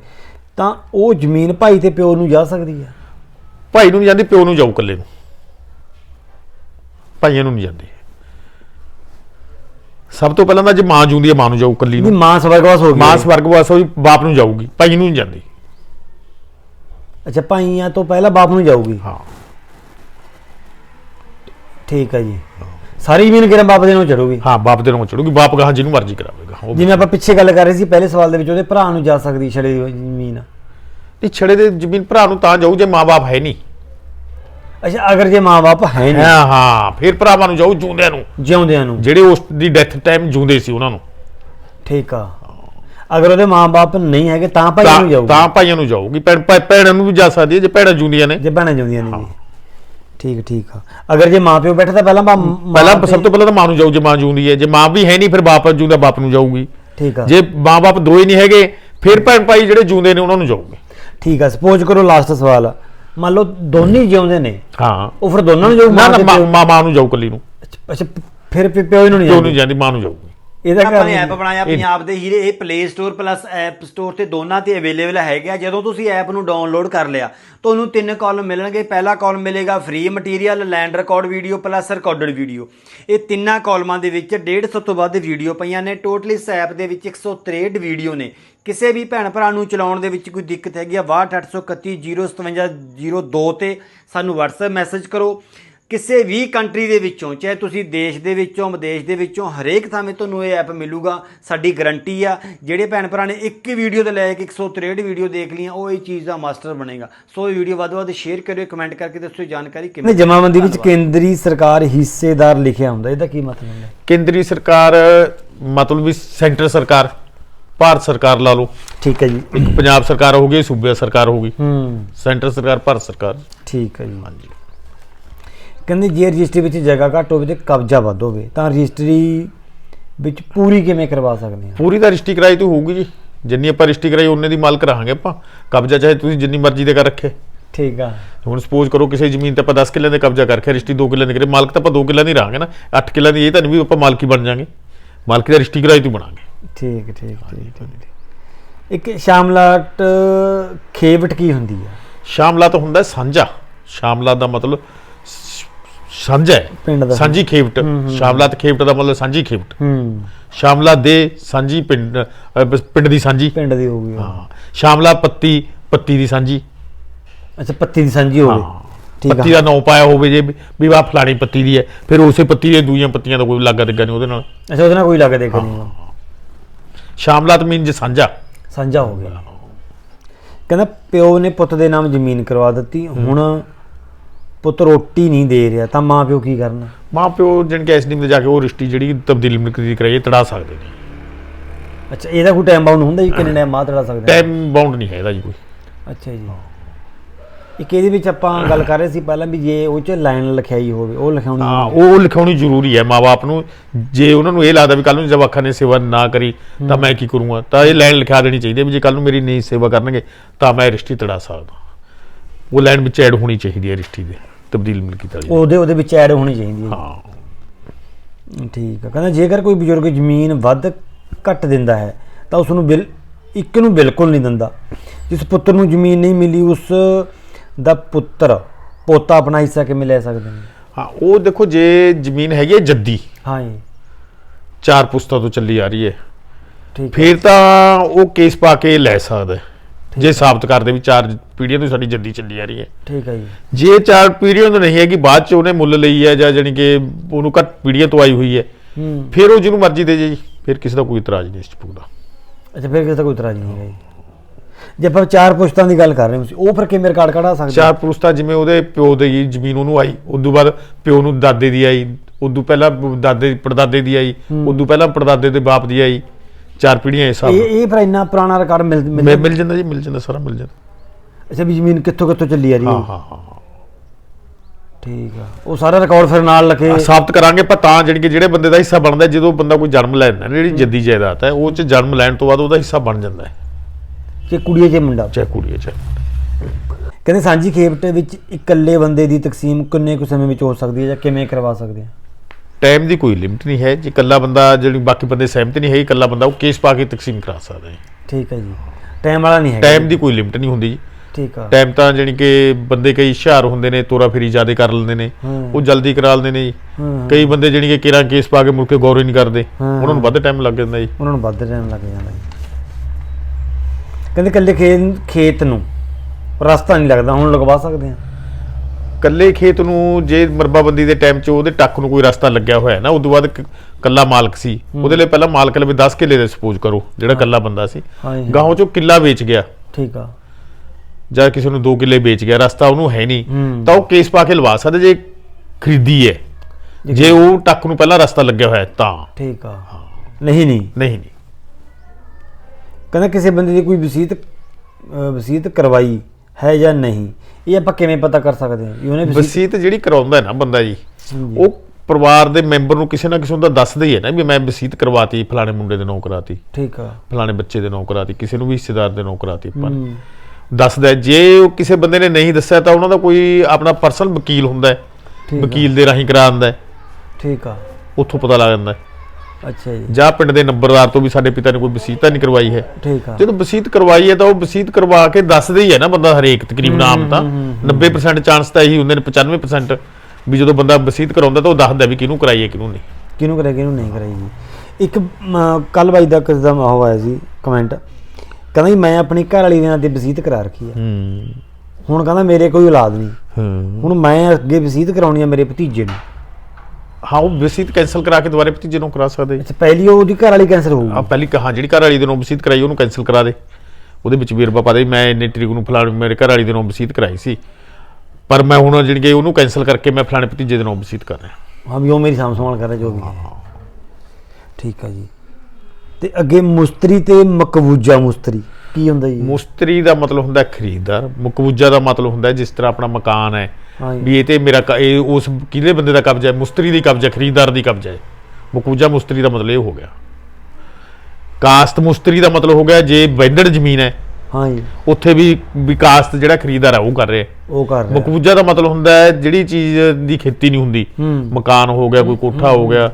ਤਾਂ ਉਹ ਜ਼ਮੀਨ ਭਾਈ ਤੇ ਪਿਓ ਨੂੰ ਜਾ ਸਕਦੀ ਆ ਭਾਈ ਨੂੰ ਨਹੀਂ ਜਾਂਦੀ ਪਿਓ ਨੂੰ ਜਾਊ ਇਕੱਲੇ ਨੂੰ। ਭਾਈਆਂ ਨੂੰ ਨਹੀਂ ਜਾਂਦੀ। ਸਭ ਤੋਂ ਪਹਿਲਾਂ ਤਾਂ ਜੇ ਮਾਂ ਜੂੰਦੀ ਹੈ ਮਾਂ ਨੂੰ ਜਾਊ ਇਕੱਲੀ ਵੀ ਨੂੰ ਮਾਂ ਸਵਰਗਵਾਸ ਹੋ ਗਈ। ਮਾਂ ਸਵਰਗਵਾਸ ਹੋਈ ਬਾਪ ਨੂੰ ਜਾਊਗੀ ਭਾਈ ਨੂੰ ਨਹੀਂ ਜਾਂਦੀ। ਅੱਛਾ ਭਾਈਆਂ ਤੋਂ ਪਹਿਲਾਂ ਬਾਪ ਨੂੰ ਜਾਊਗੀ? ਹਾਂ। ਠੀਕ ਹੈ ਜੀ। ਸਾਰੀ ਜ਼ਮੀਨ ਕਿਰਨ ਬਾਪ ਦੇ ਨੂੰ ਚੜੂਗੀ? ਹਾਂ ਬਾਪ ਦੇ ਨੂੰ ਚੜੂਗੀ ਬਾਪ ਗਾਹਾਂ ਜਿਹਨੂੰ ਮਰਜ਼ੀ ਕਰਾਵੇਗਾ ਜਿਵੇਂ ਆਪਾਂ ਪਿੱਛੇ ਗੱਲ ਕਰ ਰਹੇ ਸੀ ਪਹਿਲੇ ਸਵਾਲ ਦੇ ਵਿੱਚ ਉਹਦੇ ਭਰਾ ਨੂੰ ਜਾ ਸਕਦੀ ਛੜੇ ਦੀ ਜ਼ਮੀਨ। ਨਹੀਂ ਛੜੇ ਦੇ ਜ਼ਮੀਨ ਭਰਾ ਨੂੰ ਤਾਂ ਜਾਊ ਜੇ ਮਾਂ-ਬਾਪ ਹੈ ਨਹੀਂ। ਅੱਛਾ ਅਗਰ ਜੇ ਮਾਂ-ਬਾਪ ਹੈ ਨਹੀਂ। ਹਾਂ ਹਾਂ ਫਿਰ ਭਰਾਵਾਂ ਨੂੰ ਜਾਊ ਜੂੰਦਿਆਂ ਨੂੰ। ਜਿਉਂਦਿਆਂ ਨੂੰ। ਜਿਹੜੇ ਉਸ ਦੀ ਡੈਥ ਟਾਈਮ ਜੂੰਦੇ ਸੀ ਉਹਨਾਂ ਨੂੰ। ਠੀਕ ਆ। ਅਗਰ ਉਹਦੇ ਮਾਂ-ਬਾਪ ਨਹੀਂ ਹੈਗੇ ਤਾਂ ਭਾਈ ਨੂੰ ਤਾਂ ਜਾਊਗੀ। ਤਾਂ ਭਾਈਆਂ ਨੂੰ ਜਾਊਗੀ। ਭੈਣ ਭੈ- ਭੈਣਾਂ ਨੂੰ ਵੀ ਜਾ ਸਕਦੀ ਹੈ ਜੇ ਭੈਣਾਂ ਜੂੰਦੀਆਂ ਨੇ। ਜੇ ਭੈਣਾਂ ਜਿਉਂਦੀਆਂ ਨਹੀਂ ਜੀ। ਠੀਕ ਠੀਕ ਆ। ਅਗਰ ਜੇ ਮਾਂ ਪਿਓ ਬੈਠੇ ਤਾਂ ਪਹਿਲਾਂ ਮਾਂ- ਮਾਂ ਪਹਿਲਾਂ ਤੇ- ਸਭ ਤੋਂ ਪਹਿਲਾਂ ਤਾਂ ਮਾਂ ਨੂੰ ਜਾਊ ਜੇ ਮਾਂ ਜੂੰਦੀ ਹੈ। ਜੇ ਮਾਂ ਵੀ ਹੈ ਨਹੀਂ ਫਿਰ ਬਾਪ ਜੂੰਦਾ ਬਾਪ ਨੂੰ ਜਾਊਗੀ। ਠੀਕ ਆ। ਜੇ ਮਾਂ-ਬਾਪ ਦੋ ਹੀ ਨਹੀਂ ਹੈਗੇ ਫਿਰ ਭੈਣ ਭਾਈ ਜਿਹੜੇ ਜੂੰਦੇ ਨੇ ਉਹਨਾਂ ਨੂੰ ਜਾਊਗੇ। ਠੀਕ ਆ। ਸਪੋਜ਼ ਕਰੋ ਲਾਸਟ ਸਵਾਲ ਆ। ਮੰਨ ਲਓ ਦੋਨੇ ਜਿਉਂਦੇ ਨੇ ਹਾਂ। ਉਹ ਫਿਰ ਦੋਨਾਂ ਨੂੰ ਜਾਊ ਨਾ ਮਾਂ ਨਾ ਮਾਂ ਨੂੰ ਜਾਊ ਕੱਲੀ ਨੂੰ। ਅੱਛਾ ਫਿਰ ਪਿਓ ਨੂੰ ਨਹੀਂ ਜਾਂਦੀ? ਮਾਂ ਨੂੰ ਜਾਊਗੀ ਇਹਦਾ ਆਪਾਂ ਨੇ ਐਪ ਬਣਾਇਆ ਪੰਜਾਬ ਦੇ ਹੀਰੇ ਇਹ Play Store plus App Store ਤੇ ਦੋਨਾਂ ਤੇ ਅਵੇਲੇਬਲ ਹੈਗਾ ਜਦੋਂ ਤੁਸੀਂ ਐਪ ਨੂੰ ਡਾਊਨਲੋਡ ਕਰ ਲਿਆ ਤੁਹਾਨੂੰ ਤਿੰਨ ਕਾਲਮ ਮਿਲਣਗੇ। ਪਹਿਲਾ ਕਾਲਮ ਮਿਲੇਗਾ free material land record video plus recorded video ਇਹ ਤਿੰਨਾਂ ਕਾਲਮਾਂ ਦੇ ਵਿੱਚ 150 ਤੋਂ ਵੱਧ ਵੀਡੀਓ ਪਈਆਂ ਨੇ। ਟੋਟਲੀ ਇਸ ਐਪ ਦੇ ਵਿੱਚ 163 ਵੀਡੀਓ ਨੇ। ਕਿਸੇ ਵੀ ਭੈਣ ਭਰਾ ਨੂੰ ਚਲਾਉਣ ਦੇ ਵਿੱਚ ਕੋਈ ਦਿੱਕਤ ਹੈਗੀ ਆ 6283157002 ਤੇ ਸਾਨੂੰ WhatsApp ਮੈਸੇਜ ਕਰੋ। ਕਿਸੇ ਵੀ ਕੰਟਰੀ ਦੇ ਵਿੱਚੋਂ ਚਾਹੇ ਤੁਸੀਂ ਦੇਸ਼ ਦੇ ਵਿੱਚੋਂ ਵਿਦੇਸ਼ ਦੇ ਵਿੱਚੋਂ ਹਰੇਕ ਥਾਂ ਤੁਹਾਨੂੰ ਇਹ ਐਪ ਮਿਲੂਗਾ ਸਾਡੀ ਗਾਰੰਟੀ ਆ। ਜਿਹੜੇ ਭੈਣ ਭਰਾ ਨੇ ਇੱਕ ਹੀ ਵੀਡੀਓ ਤੇ ਲੈ ਕੇ 163 ਵੀਡੀਓ ਦੇਖ ਲਈਆਂ ਉਹ ਇਹ ਚੀਜ਼ ਦਾ ਮਾਸਟਰ ਬਣੇਗਾ। ਸੋ ਇਹ ਵੀਡੀਓ ਵੱਧ ਤੋਂ ਵੱਧ ਸ਼ੇਅਰ ਕਰਿਓ ਕਮੈਂਟ ਕਰਕੇ ਦੱਸੋ ਇਹ ਜਾਣਕਾਰੀ ਕਿਵੇਂ ਜਮਾਬੰਦੀ ਵਿੱਚ ਕੇਂਦਰੀ ਸਰਕਾਰ ਹਿੱਸੇਦਾਰ ਲਿਖਿਆ ਹੁੰਦਾ ਇਹਦਾ ਕੀ ਮਤਲਬ ਹੈ ਕੇਂਦਰੀ ਸਰਕਾਰ ਮਤਲਬ ਵੀ ਸੈਂਟਰ ਸਰਕਾਰ ਭਾਰਤ ਸਰਕਾਰ ਲਾ ਲਓ। ਠੀਕ ਹੈ ਜੀ। ਇੱਕ ਪੰਜਾਬ ਸਰਕਾਰ ਹੋ ਗਈ ਸੂਬੇ ਸਰਕਾਰ ਹੋ ਗਈ। ਹੂੰ। ਸੈਂਟਰ ਸਰਕਾਰ ਭਾਰਤ ਸਰਕਾਰ। ਠੀਕ ਹੈ ਜੀ। ਹਾਂਜੀ। ਕਹਿੰਦੇ ਜੇ ਰਜਿਸਟਰੀ ਵਿੱਚ ਜਗ੍ਹਾ ਘੱਟ ਹੋਵੇ ਤੇ ਕਬਜ਼ਾ ਵੱਧ ਹੋਵੇ ਤਾਂ ਰਜਿਸਟਰੀ ਵਿੱਚ ਪੂਰੀ ਕਿਵੇਂ ਕਰਵਾ ਸਕਦੇ ਹਾਂ? ਪੂਰੀ ਤਾਂ ਰਿਸ਼ਤੀ ਕਰਾਈ ਤੋਂ ਹੋਊਗੀ ਜੀ। ਜਿੰਨੀ ਆਪਾਂ ਰਿਸ਼ਤੀ ਕਰਾਈ ਉਹਨੇ ਦੀ ਮਾਲਕ ਰਹਾਂਗੇ ਆਪਾਂ। ਕਬਜ਼ਾ ਚਾਹੇ ਤੁਸੀਂ ਜਿੰਨੀ ਮਰਜ਼ੀ ਦੇ ਕਰ ਰੱਖੇ। ਠੀਕ ਆ। ਹੁਣ ਸਪੋਜ਼ ਕਰੋ ਕਿਸੇ ਜ਼ਮੀਨ ਤੇ ਆਪਾਂ 10 ਕਿੱਲੇ ਦੇ ਕਬਜ਼ਾ ਕਰਕੇ ਰਿਸ਼ਤੀ 2 ਕਿੱਲੇ ਦੀ ਕਰੇ ਮਾਲਕ ਤਾਂ ਆਪਾਂ 2 ਕਿੱਲਿਆਂ ਦੀ ਰਹਾਂਗੇ ਨਾ। 8 ਕਿੱਲਿਆਂ ਦੀ ਇਹ ਤਾਂ ਨਹੀਂ ਵੀ ਆਪਾਂ ਮਾਲਕੀ ਬਣ ਜਾਾਂਗੇ। ਮਾਲਕੀ ਦਾ ਰਿਸ਼ਤੀ ਕਰਾਈ ਤੋਂ ਬਣਾਂਗੇ। ਠੀਕ ਠੀਕ ਠੀਕ ਇੱਕ ਸ਼ਾਮਲਾਟ ਖੇਵਟ ਕੀ ਹੁੰਦੀ ਆ? ਸ਼ਾਮਲਾ ਤਾਂ ਹੁੰਦਾ ਸਾਂਝਾ। ਸ਼ਾਮਲਾ ਦਾ ਮਤਲਬ ਸਾਂਝਾ ਹੈ। ਪਿੰਡ ਦਾ। ਸਾਂਝੀ ਖੇਵਟ ਸ਼ਾਮਲਾ ਤੇ ਖੇਵਟ ਦਾ ਮਤਲਬ ਸਾਂਝੀ ਖੇਵਟ ਹੂੰ। ਸ਼ਾਮਲਾ ਦੇ ਸਾਂਝੀ ਪਿੰਡ ਪਿੰਡ ਦੀ ਸਾਂਝੀ। ਪਿੰਡ ਦੀ ਹੋਊਗੀ ਉਹ। ਹਾਂ। ਸ਼ਾਮਲਾ ਪੱਤੀ ਪੱਤੀ ਦੀ ਸਾਂਝੀ। ਅੱਛਾ ਪੱਤੀ ਦੀ ਸਾਂਝੀ ਹੋਵੇ। ਠੀਕ ਪੱਤੀ ਆ ਦਾ ਨਾਂ ਪਾਇਆ ਹੋਵੇ ਜੇ ਵੀ ਆਹ ਫਲਾਣੀ ਪੱਤੀ ਦੀ ਹੈ। ਫਿਰ ਉਸੇ ਪੱਤੀ ਦੀਆਂ ਦੂਜੀਆਂ ਪੱਤੀਆਂ ਦਾ ਕੋਈ ਲੱਗਾ ਦਿੱਗਾ ਨਹੀਂ ਉਹਦੇ ਨਾਲ। ਅੱਛਾ ਉਹਦੇ ਨਾਲ ਕੋਈ ਲੱਗ ਦੇਖ ਨਹੀਂ ਸ਼ਾਮਲਾਤ ਮੀਨ ਜੇ ਸਾਂਝਾ। ਸਾਂਝਾ ਹੋ ਗਿਆ। ਕਹਿੰਦਾ ਪਿਓ ਨੇ ਪੁੱਤ ਦੇ ਨਾਮ ਜ਼ਮੀਨ ਕਰਵਾ ਦਿੱਤੀ। ਹੁਣ ਪੁੱਤ ਰੋਟੀ ਨਹੀਂ ਦੇ ਰਿਹਾ ਤਾਂ ਮਾਂ ਪਿਓ ਕੀ ਕਰਨ? ਮਾਂ ਪਿਓ ਜਣ ਕੇ ਐਸਡੀ ਤੇ ਜਾ ਕੇ ਉਹ ਰਿਸ਼ਤੀ ਜਿਹੜੀ ਤਬਦੀਲੀ ਮਿਲਕ ਦੀ ਕਰਾਈਏ ਤੜਾ ਸਕਦੇ ਨੇ। ਅੱਛਾ ਇਹਦਾ ਕੋਈ ਟਾਈਮ ਬਾਉਂਡ ਹੁੰਦਾ ਜੀ? ਕਿੰਨੇ ਟਾਈਮ ਬਾਅਦ ਤੜਾ ਸਕਦੇ? ਟਾਈਮ ਬਾਉਂਡ ਨਹੀਂ ਹੈ ਇਹਦਾ ਜੀ ਕੋਈ। ਅੱਛਾ ਜੀ। ਇੱਕ ਇਹਦੇ ਵਿੱਚ ਆਪਾਂ ਗੱਲ ਕਰ ਰਹੇ ਸੀ ਪਹਿਲਾਂ ਵੀ ਜੇ ਉਹ ਚ ਲਾਈਨ ਲਿਖਾਈ ਹੋਵੇ ਉਹ ਲਿਖਾਉਣੀ ਹਾਂ ਉਹ ਲਿਖਾਉਣੀ ਜ਼ਰੂਰੀ ਹੈ ਮਾਪੇ ਨੂੰ। ਜੇ ਉਹਨਾਂ ਨੂੰ ਇਹ ਲੱਗਦਾ ਵੀ ਕੱਲ ਨੂੰ ਜਵਾਕਾਂ ਨੇ ਸੇਵਾ ਨਾ ਕਰੀ ਤਾਂ ਮੈਂ ਕੀ ਕਰੂੰਗਾ? ਤਾਂ ਇਹ ਲਾਈਨ ਲਿਖਾ ਦੇਣੀ ਚਾਹੀਦੀ ਹੈ ਵੀ ਜੇ ਕੱਲ ਨੂੰ ਮੇਰੀ ਨਹੀਂ ਸੇਵਾ ਕਰਨਗੇ ਤਾਂ ਮੈਂ ਰਿਸ਼ਤੀ ਤੜਾ ਸਕਦਾ। ਉਹ ਲਾਈਨ ਵਿੱਚ ਐਡ ਹੋਣੀ ਚਾਹੀਦੀ ਹੈ ਰਿਸ਼ਤੀ ਦੇ ਤਬਦੀਲ ਮਿਲਕੀ ਵਾਲੀ ਉਹਦੇ ਉਹਦੇ ਵਿੱਚ ਐਡ ਹੋਣੀ ਚਾਹੀਦੀ ਹੈ। ਹਾਂ। ਠੀਕ ਆ ਕਹਿੰਦਾ ਜੇਕਰ ਕੋਈ ਬਜ਼ੁਰਗ ਜ਼ਮੀਨ ਵੱਧ ਘੱਟ ਦਿੰਦਾ ਹੈ ਤਾਂ ਉਸ ਨੂੰ ਬਿਲ ਇੱਕ ਨੂੰ ਬਿਲਕੁਲ ਨਹੀਂ ਦਿੰਦਾ। ਜਿਸ ਪੁੱਤਰ ਨੂੰ ਜ਼ਮੀਨ ਨਹੀਂ ਮਿਲੀ ਉਸ ਦਾ ਪੁੱਤਰ ਪੋਤਾ ਆਪਣਾ ਹਿੱਸਾ ਕਿਵੇਂ ਲੈ ਸਕਦੇ ਨੇ? ਹਾਂ ਉਹ ਦੇਖੋ ਜੇ ਜ਼ਮੀਨ ਹੈਗੀ ਹੈ ਜੱਦੀ ਹਾਂ ਜੀ। ਚਾਰ ਪੁਸਤਾਂ ਤੋਂ ਚੱਲੀ ਆ ਰਹੀ ਹੈ। ਠੀਕ ਹੈ ਫਿਰ ਤਾਂ ਉਹ ਕੇਸ ਪਾ ਕੇ ਲੈ ਸਕਦਾ ਹੈ। ਜੇ ਸਾਬਤ ਕਰਦੇ ਵੀ ਚਾਰ ਪੀੜ੍ਹੀਆਂ ਤੋਂ ਸਾਡੀ ਜੱਦੀ ਚੱਲੀ ਆ ਰਹੀ ਹੈ। ਠੀਕ ਹੈ ਜੀ। ਜੇ ਚਾਰ ਪੀੜ੍ਹੀਆਂ ਤੋਂ ਨਹੀਂ ਹੈ ਕਿ ਬਾਅਦ ਚ ਉਹਨੇ ਮੁੱਲ ਲਈ ਹੈ ਜਾਂ ਜਾਣੀ ਕਿ ਉਹਨੂੰ ਘੱਟ ਪੀੜ੍ਹੀਆਂ ਤੋਂ ਆਈ ਹੋਈ ਹੈ ਹੂੰ। ਫਿਰ ਉਹ ਜਿਹਨੂੰ ਮਰਜ਼ੀ ਦੇ ਜੇ ਜੀ ਫਿਰ ਕਿਸੇ ਦਾ ਕੋਈ ਇਤਰਾਜ਼ ਨਹੀਂ ਇਸ 'ਚ ਪੁੱਗਦਾ। ਅੱਛਾ ਫਿਰ ਕਿਸੇ ਦਾ ਕੋਈ ਇਤਰਾਜ਼ ਨਹੀਂ ਹੈ ਜੀ। ਜੇ ਆਪਾਂ ਚਾਰ ਪੁਸ਼ਤਾਂ ਦੀ ਗੱਲ ਕਰ ਰਹੇ ਹਾਂ ਤੁਸੀਂ ਉਹ ਫਿਰ ਕਿਵੇਂ ਰਿਕਾਰਡ ਕਢਾ ਸਕਦੇ ਚਾਰ ਪੁਰਸਤਾ ਜਿਵੇਂ ਉਹਦੇ ਪਿਓ ਦੀ ਜ਼ਮੀਨ ਉਹਨੂੰ ਆਈ ਉਦੋਂ ਬਾਅਦ ਪਿਓ ਨੂੰ ਦਾਦੇ ਦੀ ਆਈ ਉਦੋਂ ਪਹਿਲਾਂ ਦਾਦੇ ਪੜਦਾਦੇ ਦੀ ਆਈ ਉਦੋਂ ਪਹਿਲਾਂ ਪੜਦਾਦੇ ਦੇ ਬਾਪ ਦੀ ਆਈ ਚਾਰ ਪੀੜ੍ਹੀਆਂ ਇਸ ਇਹ ਇਹ ਫਿਰ ਇੰਨਾ ਪੁਰਾਣਾ ਰਿਕਾਰਡ ਮਿਲ ਮਿਲ ਮਿਲ ਜਾਂਦਾ ਜੀ ਮਿਲ ਜਾਂਦਾ ਸਾਰਾ ਮਿਲ ਜਾਂਦਾ। ਅੱਛਾ ਵੀ ਜ਼ਮੀਨ ਕਿੱਥੋਂ ਕਿੱਥੋਂ ਚੱਲੀ ਆ ਰਹੀ ਹਾਂ? ਹੈ ਹਾਂ ਹਾਂ ਠੀਕ ਆ। ਉਹ ਸਾਰਾ ਰਿਕਾਰਡ ਫਿਰ ਨਾਲ ਹਾਂ ਸਾਬਤ ਕਰਾਂਗੇ ਪਰ ਤਾਂ ਜਾਣੀ ਕਿ ਜਿਹੜੇ ਬੰਦੇ ਦਾ ਹਿੱਸਾ ਬਣਦਾ ਜਦੋਂ ਬੰਦਾ ਕੋਈ ਜਨਮ ਲੈਂਦਾ ਜਿਹੜੀ ਜੱਦੀ ਜਾਇਦਾਦ ਹੈ ਉਹ ਚ ਜਨਮ ਲੈਣ ਤੋਂ ਬਾਅਦ ਉਹਦਾ ਹਿੱਸਾ ਬਣ ਜਾਂਦਾ ਹੈ। ਕਿ ਕੁੜੀਏ ਜੇ ਮੁੰਡਾ। ਚਾਹੇ ਕੁੜੀ ਹੈ ਚਾਹੇ ਕਹਿੰਦੇ ਸਾਂਝੀ ਖੇਪ ਵਿੱਚ ਇਕੱਲੇ ਬੰਦੇ ਦੀ ਤਕਸੀਮ ਕਿੰਨੇ ਕੁ ਸਮੇਂ ਵਿੱਚ ਹੋ ਸਕਦੀ ਹੈ ਜਾਂ ਕਿਵੇਂ ਕਰਵਾ ਸਕਦੇ ਆ? ਟਾਈਮ ਦੀ ਕੋਈ ਲਿਮਟ ਨਹੀਂ ਹੈ। ਜੇ ਇਕੱਲਾ ਬੰਦਾ ਜਿਹੜੀ ਬਾਕੀ ਬੰਦੇ ਸਹਿਮਤ ਨਹੀਂ ਹੈ ਇਕੱਲਾ ਬੰਦਾ ਉਹ ਕੇਸ ਪਾ ਕੇ ਤਕਸੀਮ ਕਰਾ ਸਕਦਾ ਹੈ। ਠੀਕ ਹੈ ਜੀ। ਟਾਈਮ ਵਾਲਾ ਨਹੀਂ ਹੈ ਟਾਈਮ ਦੀ ਕੋਈ ਲਿਮਟ ਨਹੀਂ ਹੁੰਦੀ ਜੀ। ਠੀਕ ਆ। ਟਾਈਮ ਤਾਂ ਜਾਣੀ ਕਿ ਬੰਦੇ ਕਈ ਹੁਸ਼ਿਆਰ ਹੁੰਦੇ ਨੇ ਤੋਰਾ ਫੇਰੀ ਜ਼ਿਆਦਾ ਕਰ ਲੈਂਦੇ ਨੇ। ਉਹ ਜਲਦੀ ਕਰਾ ਲੈਂਦੇ ਨੇ ਜੀ। ਕਈ ਬੰਦੇ ਜਾਣੀ ਕਿ ਕਿਰਾਂ ਕੇਸ ਪਾ ਕੇ ਮੁੜ ਕੇ ਗੌਰ ਹੀ ਨਹੀਂ ਕਰਦੇ। ਉਹਨਾਂ ਨੂੰ ਵੱਧ ਟਾਈਮ ਲੱਗ ਜਾਂਦਾ ਜੀ। ਉਹਨਾਂ ਨੂੰ ਵੱਧ ਟਾਈਮ ਲੱਗ ਜਾਂਦਾ ਜੀ। ਕਹਿੰਦੇ ਖੇਤ ਖੇਤ ਨੂੰ ਰਸਤਾ ਨਹੀਂ ਲੱਗਦਾ ਹੁਣ ਲਗਵਾ ਸਕਦੇ ਆ ਕੱਲੇ ਖੇਤ ਨੂੰ ਜੇ ਮਰਬਾਬੰਦੀ ਦੇ ਟਾਈਮ 'ਚ ਉਹਦੇ ਟੱਕ ਨੂੰ ਕੋਈ ਰਸਤਾ ਲੱਗਿਆ ਹੋਇਆ ਨਾ ਉਦੋਂ ਬਾਅਦ ਕ- ਕੱਲਾ ਮਾਲਕ ਸੀ। ਉਹਦੇ ਲਈ ਪਹਿਲਾਂ ਮਾਲਕ ਲਵੇ 10 ਕਿੱਲੇ ਦੇ ਸਪੋਜ਼ ਕਰੋ ਜਿਹੜਾ ਕੱਲਾ ਬੰਦਾ ਸੀ। ਹਾਂ ਜੀ। ਗਾਹੋਂ 'ਚੋਂ ਕਿੱਲਾ ਵੇਚ ਗਿਆ। ਠੀਕ ਆ। ਜਾਂ ਕਿਸੇ ਨੂੰ 2 ਕਿੱਲੇ ਵੇਚ ਗਿਆ ਰਸਤਾ ਉਹਨੂੰ ਹੈ ਨਹੀਂ। ਹੂੰ। ਤਾਂ ਉਹ ਕੇਸ ਪਾ ਕੇ ਲਵਾ ਸਕਦਾ ਜੇ ਖਰੀਦੀ ਹੈ ਜੇ ਉਹ ਟੱਕ ਨੂੰ ਪਹਿਲਾਂ ਰਸਤਾ ਲੱਗਿਆ ਹੋਇਆ ਹੈ ਤਾਂ। ਠੀਕ ਆ। ਨਹੀਂ ਨਹੀਂ। ਨਹੀਂ ਨਹੀਂ। ਕਹਿੰਦਾ ਕਿਸੇ ਬੰਦੇ ਦੀ ਕੋਈ ਵਸੀਅਤ ਅਹ ਵਸੀਅਤ ਕਰਵਾਈ ਹੈ ਜਾਂ ਨਹੀਂ। ਇਹ ਆਪਾਂ ਕਿਵੇਂ ਪਤਾ ਕਰ ਸਕਦੇ ਹਾਂ ਵੀ ਉਹਨੇ ਵਸੀਅਤ ਵਸੀਅਤ ਜਿਹੜੀ ਕਰਾਉਂਦਾ ਹੈ ਨਾ ਬੰਦਾ ਜੀ ਹਾਂਜੀ। ਉਹ ਪਰਿਵਾਰ ਦੇ ਮੈਂਬਰ ਨੂੰ ਕਿਸੇ ਨਾ ਕਿਸੇ ਨੂੰ ਤਾਂ ਦੱਸਦਾ ਹੀ ਹੈ ਨਾ ਵੀ ਮੈਂ ਵਸੀਅਤ ਕਰਵਾਤੀ ਫਲਾਣੇ ਮੁੰਡੇ ਦੇ ਨਾਂ ਕਰਾਤੀ ਠੀਕ ਆ ਫਲਾਣੇ ਬੱਚੇ ਦੇ ਨਾਂ ਕਰਾਤੀ ਕਿਸੇ ਨੂੰ ਵੀ ਹਿੱਸੇਦਾਰ ਦੇ ਨਾਂ ਕਰਾਤੀ। ਦੱਸਦਾ ਹੈ। ਜੇ ਉਹ ਕਿਸੇ ਬੰਦੇ ਨੇ ਨਹੀਂ ਦੱਸਿਆ ਤਾਂ ਉਹਨਾਂ ਦਾ ਕੋਈ ਆਪਣਾ ਪਰਸਨਲ ਵਕੀਲ ਹੁੰਦਾ ਹੈ ਠੀਕ ਆ। ਵਕੀਲ ਦੇ ਰਾਹੀਂ ਕਰਾ ਦਿੰਦਾ ਹੈ ਠੀਕ ਆ ਉੱਥੋਂ ਪਤਾ ਲੱਗ ਜਾਂਦਾ ਹੈ ਅੱਛਾ ਜੀ। ਜਾਂ ਪਿੰਡ ਦੇ ਨੰਬਰਦਾਰ ਤੋਂ ਵੀ ਸਾਡੇ ਪਿਤਾ ਨੇ ਕੋਈ ਵਸੀਅਤ ਤਾਂ ਨਹੀਂ ਕਰਵਾਈ ਹੈ। ਠੀਕ ਆ। ਜਦੋਂ ਵਸੀਅਤ ਕਰਵਾਈ ਹੈ ਤਾਂ ਉਹ ਵਸੀਅਤ ਕਰਵਾ ਕੇ ਦੱਸਦੇ ਹੀ ਹੈ ਨਾ ਬੰਦਾ ਹਰੇਕ ਤਕਰੀਬਨ ਆਮ ਤਾਂ। 90% ਚਾਂਸ ਤਾਂ ਇਹੀ ਹੁੰਦੇ ਨੇ 95% ਵੀ ਜਦੋਂ ਬੰਦਾ ਵਸੀਅਤ ਕਰਾਉਂਦਾ ਤਾਂ ਉਹ ਦੱਸਦਾ ਵੀ ਕਿਹਨੂੰ ਕਰਾਈ ਹੈ ਕਿਹਨੂੰ ਨਹੀਂ। ਕਿਹਨੂੰ ਕਰਿਆ ਕਿਹਨੂੰ ਨਹੀਂ ਕਰਾਈ ਜੀ। ਇੱਕ ਕੱਲ ਬਾਈ ਦਾ ਕਿਸੇ ਦਾ ਉਹ ਆਇਆ ਸੀ ਕਮੈਂਟ ਕਹਿੰਦਾ ਜੀ ਮੈਂ ਆਪਣੀ ਘਰ ਵਾਲੀ ਦੇ ਨਾਂ ਤੇ ਵਸੀਅਤ ਕਰਾ ਰੱਖੀ ਆ। ਹੂੰ। ਹੁਣ ਕਹਿੰਦਾ ਮੇਰੇ ਕੋਈ ਔਲਾਦ ਨਹੀਂ। ਹੂੰ। ਹੁਣ ਮੈਂ ਅੱਗੇ ਵਸੀਅਤ ਕਰਾਉਣੀ ਆ ਮੇਰੇ ਭਤੀਜੇ ਨੂੰ। ਹਾਂ ਉਹ ਵਸੀਅਤ ਕੈਨਸਲ ਕਰਾ ਕੇ ਦੁਬਾਰੇ ਭਤੀਜੇ ਨੂੰ ਕਰਾ ਸਕਦੇ? ਅੱਛਾ ਪਹਿਲੀ ਉਹਦੀ ਘਰ ਵਾਲੀ ਕੈਂਸਲ ਆ ਹੋਊਗੀ ਪਹਿਲੀ ਕਹਾ ਜਿਹੜੀ ਘਰ ਵਾਲੀ ਦੇ ਨੂੰ ਵਸੀਅਤ ਕਰਾਈ ਉਹਨੂੰ ਕੈਨਸਲ ਕਰਾ ਦੇ। ਉਹਦੇ ਵਿੱਚ ਵੀਰਬਾ ਪਾ ਦੇ ਮੈਂ ਇੰਨੇ ਤਰੀਕ ਨੂੰ ਫਲਾਣੇ ਮੇਰੇ ਘਰ ਵਾਲੀ ਦੇ ਨੂੰ ਵਸੀਅਤ ਕਰਾਈ ਸੀ। ਪਰ ਮੈਂ ਹੁਣ ਜਿਹੜੀ ਕਿ ਉਹਨੂੰ ਕੈਨਸਲ ਕਰਕੇ ਮੈਂ ਫਲਾਣੇ ਭਤੀਜੇ ਦੇ ਨੂੰ ਵਸੀਅਤ ਕਰ ਰਿਹਾ। ਹਾਂ ਵੀ ਉਹ ਮੇਰੀ ਸਾਂਭ ਸੰਭਾਲ ਕਰ ਰਿਹਾ ਜੋ ਵੀ। ਹੈ। ਠੀਕ ਆ ਜੀ। ਤੇ ਅੱਗੇ ਮੁਸਤਰੀ ਤੇ ਮਕਬੂਜਾ ਮੁਸਤਰੀ। ਕੀ ਹੁੰਦਾ ਜੀ? ਮੁਸਤਰੀ ਦਾ ਮਤਲਬ ਹੁੰਦਾ ਹੈ ਖਰੀਦਦਾਰ ਮੁਕਬੂਜਾ ਦਾ ਮਤਲਬ ਹੁੰਦਾ ਹੈ ਜਿਸ ਤਰ੍ਹਾਂ ਆਪਣਾ ਮਕਾਨ ਹੈ। ਵੀ ਇਹ ਤੇ ਮੇਰਾ ਇਹ ਉਸ ਕਿਹਦੇ ਬੰਦੇ ਦਾ ਕਬਜ਼ਾ ਹੈ ਮੁਸਤਰੀ ਦੀ ਕਬਜ਼ਾ ਖਰੀਦਦਾਰ ਦੀ ਕਬਜ਼ਾ ਹੈ। ਮੁਕਬੂਜਾ ਮੁਸਤਰੀ ਦਾ ਮਤਲਬ ਇਹ ਹੋ ਗਿਆ। ਕਾਸਤ ਮੁਸਤਰੀ ਦਾ ਮਤਲਬ ਹੋ ਗਿਆ ਜੇ ਵੈਂਡਡ ਜ਼ਮੀਨ ਹੈ ਹਾਂ ਜੀ। ਉੱਥੇ ਵੀ ਵੀ ਕਾਸਤ ਜਿਹੜਾ ਖਰੀਦਦਾਰ ਹੈ ਉਹ ਕਰ ਰਿਹਾ ਉਹ ਕਰ ਰਿਹਾ ਮਕਬੂਜਾ ਦਾ ਮਤਲਬ ਹੁੰਦਾ ਹੈ ਜਿਹੜੀ ਚੀਜ਼ ਦੀ ਖੇਤੀ ਨਹੀਂ ਹੁੰਦੀ। ਮਕਾਨ ਹੋ ਗਿਆ ਕੋਈ ਕੋਠਾ ਹੋ ਗਿਆ